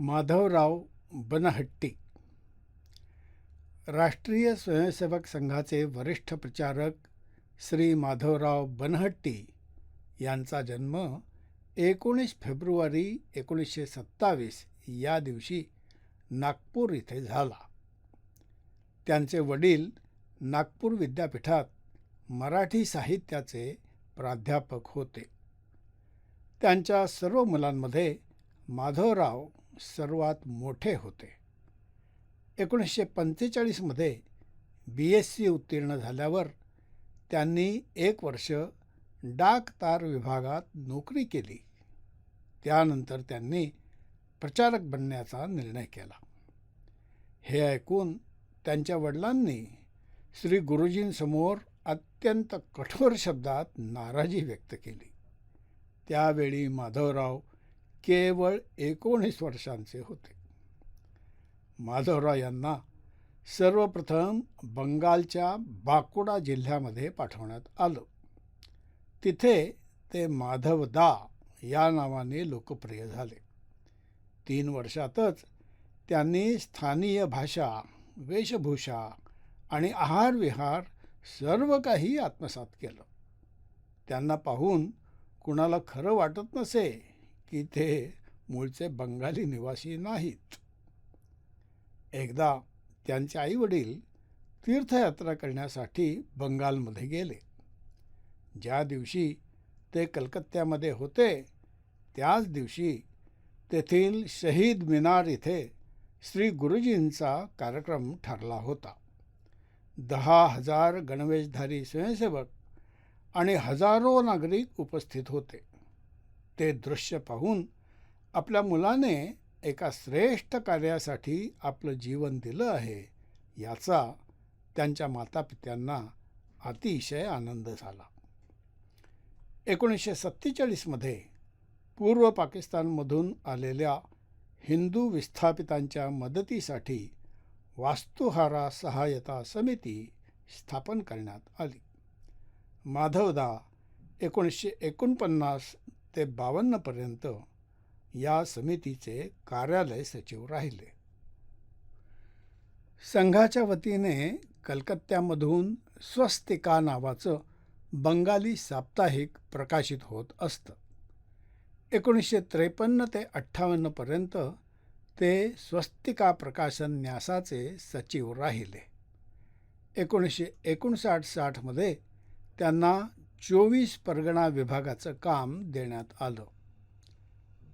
माधवराव बनहट्टी. राष्ट्रीय स्वयंसेवक संघाचे वरिष्ठ प्रचारक श्री माधवराव बनहट्टी यांचा जन्म एकोणीस फेब्रुवारी एकोणीसशे सत्तावीस या दिवशी नागपूर इथे झाला. त्यांचे वडील नागपूर विद्यापीठात मराठी साहित्याचे प्राध्यापक होते. त्यांच्या सर्व मुलांमध्ये माधवराव सर्वात मोठे होते. एकोणीसशे पंचेचाळीसमध्ये बी एस सी उत्तीर्ण झाल्यावर त्यांनी एक वर्ष डाक तार विभागात नोकरी केली. त्यानंतर त्यांनी प्रचारक बनण्याचा निर्णय केला. हे ऐकून त्यांच्या वडिलांनी श्री गुरुजींसमोर अत्यंत कठोर शब्दात नाराजी व्यक्त केली. त्यावेळी माधवराव केवळ एकोणीस वर्षांचे होते. माधवराव यांना सर्वप्रथम बंगालच्या बाकुडा जिल्ह्यामध्ये पाठवण्यात आलं. तिथे ते माधवदा या नावाने लोकप्रिय झाले. तीन वर्षातच त्यांनी स्थानीय भाषा वेशभूषा आणि आहारविहार सर्व काही आत्मसात केलं. त्यांना पाहून कुणाला खरं वाटत नसे की ते मूळचे बंगाली निवासी नाहीत. एकदा त्यांचे आईवडील तीर्थयात्रा करण्यासाठी बंगालमध्ये गेले. ज्या दिवशी ते कलकत्त्यामध्ये होते त्याच दिवशी तेथील शहीद मिनार इथे श्री गुरुजींचा कार्यक्रम ठरला होता. दहा हजार गणवेशधारी स्वयंसेवक आणि हजारो नागरिक उपस्थित होते. ते दृश्य पाहून आपल्या मुलाने एका श्रेष्ठ कार्यासाठी आपलं जीवन दिलं आहे याचा त्यांच्या मातापित्यांना अतिशय आनंद झाला. एकोणीसशे सत्तेचाळीसमध्ये पूर्व पाकिस्तानमधून आलेल्या हिंदू विस्थापितांच्या मदतीसाठी वास्तुहारा सहायता समिती स्थापन करण्यात आली. माधवदा एकोणीसशे एकोणपन्नास ते बावन्नपर्यंत या समितीचे कार्यालय सचिव राहिले. संघाच्या वतीने कलकत्त्यामधून स्वस्तिका नावाचं बंगाली साप्ताहिक प्रकाशित होत असतं. एकोणीसशे त्रेपन्न ते अठ्ठावन्नपर्यंत ते स्वस्तिका प्रकाशन न्यासाचे सचिव राहिले. एकोणीसशे एकोणसाठ साठमध्ये त्यांना चोवीस परगणा विभागाचं काम देण्यात आलं.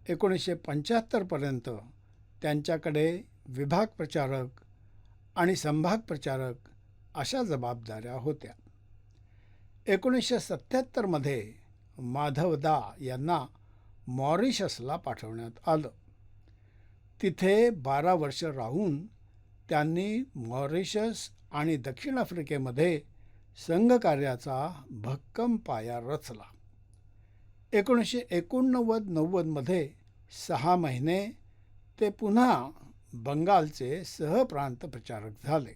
एकोणीसशे पंच्याहत्तरपर्यंत त्यांच्याकडे विभाग प्रचारक आणि संभाग प्रचारक अशा जबाबदाऱ्या होत्या. एकोणीसशे सत्त्याहत्तरमध्ये माधवदा यांना मॉरिशसला पाठवण्यात आलं. तिथे बारा वर्ष राहून त्यांनी मॉरिशस आणि दक्षिण आफ्रिकेमध्ये संघकार्याचा भक्कम पाया रचला. एकोणीसशे एकोणनव्वद नव्वदमध्ये सहा महिने ते पुन्हा बंगालचे सहप्रांत प्रचारक झाले.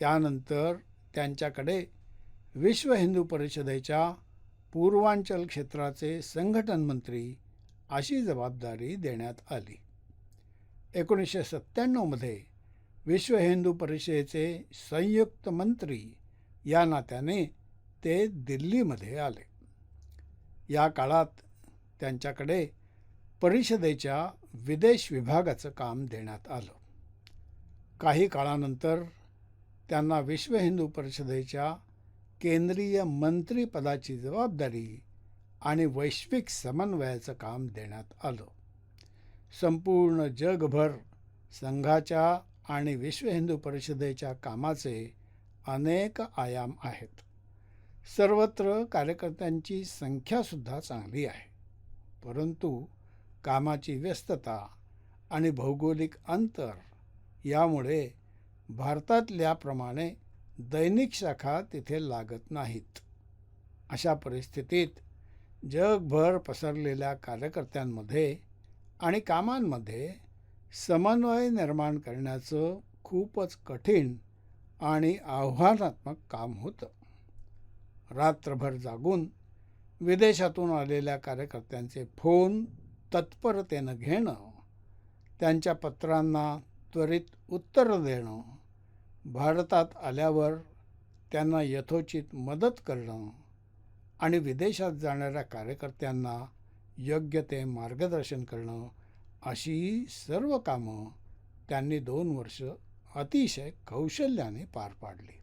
त्यानंतर त्यांच्याकडे विश्व हिंदू परिषदेच्या पूर्वांचल क्षेत्राचे संघटन मंत्री अशी जबाबदारी देण्यात आली. एकोणीसशे सत्त्याण्णवमध्ये विश्व हिंदू परिषदेचे संयुक्त मंत्री या नात्याने ते दिल्लीमध्ये आले. या काळात त्यांच्याकडे परिषदेच्या विदेश विभागाचं काम देण्यात आलं. काही काळानंतर त्यांना विश्व हिंदू परिषदेच्या केंद्रीय मंत्रीपदाची जबाबदारी आणि वैश्विक समन्वयाचं काम देण्यात आलं. संपूर्ण जगभर संघाच्या आणि विश्व हिंदू परिषदेच्या कामाचे अनेक आयाम आहेत. सर्वत्र कार्यकर्त्यांची संख्यासुद्धा चांगली आहे. परंतु कामाची व्यस्तता आणि भौगोलिक अंतर यामुळे भारतातल्याप्रमाणे दैनिक शाखा तिथे लागत नाहीत. अशा परिस्थितीत जगभर पसरलेल्या कार्यकर्त्यांमध्ये आणि कामांमध्ये समन्वय निर्माण करण्याचं खूपच कठीण आणि आव्हानात्मक काम होतं. रात्रभर जागून विदेशातून आलेल्या कार्यकर्त्यांचे फोन तत्परतेनं घेणं त्यांच्या पत्रांना त्वरित उत्तर देणं भारतात आल्यावर त्यांना यथोचित मदत करणं आणि विदेशात जाणाऱ्या कार्यकर्त्यांना योग्य ते मार्गदर्शन करणं अशी सर्व कामं त्यांनी दोन वर्ष अतिशय कौशल्याने पार पाडली.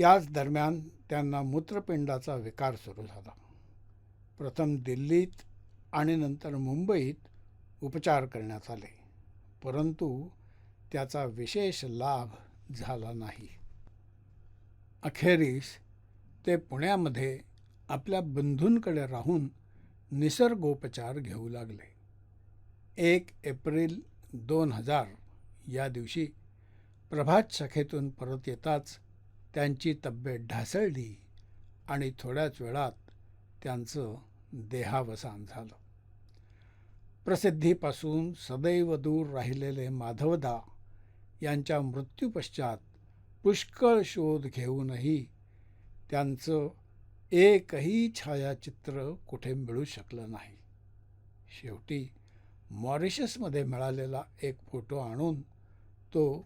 याच दरम्यान त्यांना मूत्रपिंडाचा विकार सुरू झाला. प्रथम दिल्लीत आणि नंतर मुंबईत उपचार करण्यात आले. परंतु त्याचा विशेष लाभ झाला नाही. अखेरीस ते पुण्यामध्ये आपल्या बंधूंकडे राहून निसर्गोपचार घेऊ लागले. एक एप्रिल दोन हजार या दिवशी प्रभात शाखेतून परत येताच त्यांची तब्येत ढासळली आणि थोड्याच वेळात त्यांचं देहावसान झालं. प्रसिद्धीपासून सदैव दूर राहिलेले माधवदा यांच्या मृत्यूपश्चात पुष्कळ शोध घेऊनही त्यांचं एकही छायाचित्र कुठे मिळू शकलं नाही. शेवटी मॉरिशसमध्ये मिळालेला एक फोटो आणून तो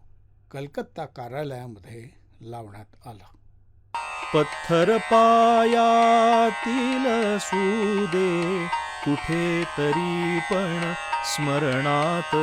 कलकत्ता कार्यालयामध्ये लावण्यात आला. पत्थर पायातील सुदे कुठे तरी पण स्मरणात.